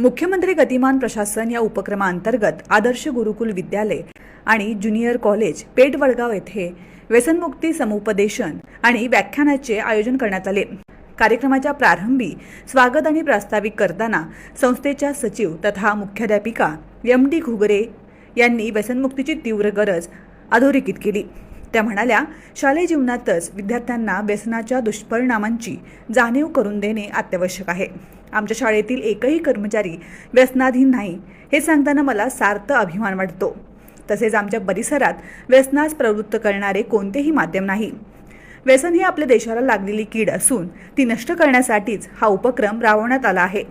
मुख्यमंत्री गतिमान प्रशासन या उपक्रमाअंतर्गत आदर्श गुरुकुल विद्यालय आणि ज्युनियर कॉलेज पेठ वडगाव येथे व्यसनमुक्ती समुपदेशन आणि व्याख्यानाचे आयोजन करण्यात आले. कार्यक्रमाच्या प्रारंभी स्वागत आणि प्रास्ताविक करताना संस्थेच्या सचिव तथा मुख्याध्यापिका एम डी घुगरे यांनी व्यसनमुक्तीची तीव्र गरज अधोरेखित केली. त्या म्हणाल्या शालेय जीवनातच विद्यार्थ्यांना व्यसनाच्या दुष्परिणामांची जाणीव करून देणे अत्यावश्यक आहे. आमच्या शाळेतील एकही कर्मचारी व्यसनाधीन नाही हे सांगताना मला सार्थ अभिमान वाटतो. तसेच आमच्या परिसरात व्यसनास प्रवृत्त करणारे कोणतेही माध्यम नाही. व्यसन ही आपल्या देशाला लागलेली कीड असून ती नष्ट करण्यासाठीच हा उपक्रम राबवण्यात आला आहे.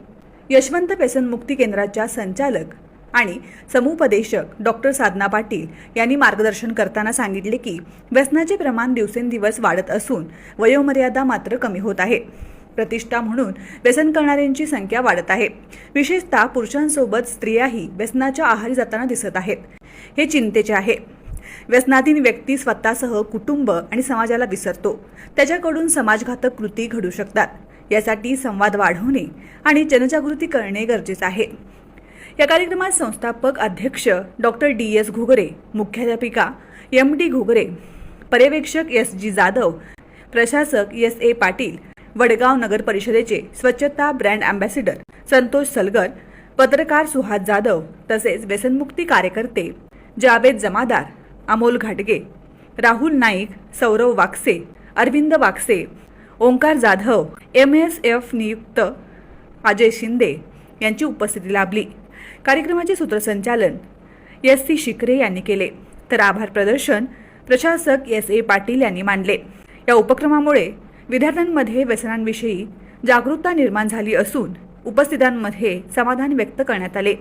यशवंत व्यसनमुक्ती केंद्राच्या संचालक आणि समुपदेशक डॉक्टर साधना पाटील यांनी मार्गदर्शन करताना सांगितले की व्यसनाचे प्रमाण दिवसेंदिवस वाढत असून वयोमर्यादा मात्र कमी होत आहे. प्रतिष्ठा म्हणून व्यसन करणाऱ्यांची संख्या वाढत आहे. विशेषतः पुरुषांसोबत स्त्रियाही व्यसनाच्या आहारी जाताना दिसत आहेत. हे चिंतेचे आहे. व्यसनाधीन व्यक्ती स्वतःसह कुटुंब आणि समाजाला विसरतो. त्याच्याकडून समाजघातक कृती घडू शकतात. यासाठी संवाद वाढवणे आणि जनजागृती करणे गरजेचे आहे. या कार्यक्रमात संस्थापक अध्यक्ष डॉक्टर डी एस घुगरे मुख्याध्यापिका एम डी घुगरे पर्यवेक्षक एस जी जाधव प्रशासक एस ए पाटील वडगाव नगर परिषदेचे स्वच्छता ब्रँड अँबॅसिडर संतोष सलगर पत्रकार सुहास जाधव तसेच व्यसनमुक्ती कार्यकर्ते जावेद जमादार अमोल घाटगे Rahul Naik Saurav Wakse Arvind Wakse Omkar Jadhav M S F नियुक्त अजय शिंदे यांची उपस्थिती लाभली. कार्यक्रमाचे सूत्रसंचालन एस सी शिकरे यांनी केले. तर आभार प्रदर्शन प्रशासक एस ए पाटील यांनी मांडले या उपक्रमामुळे विद्यार्थ्यांमध्ये व्यसनांविषयी जागरूकता निर्माण झाली असून उपस्थितांमध्ये समाधान व्यक्त करण्यात आले.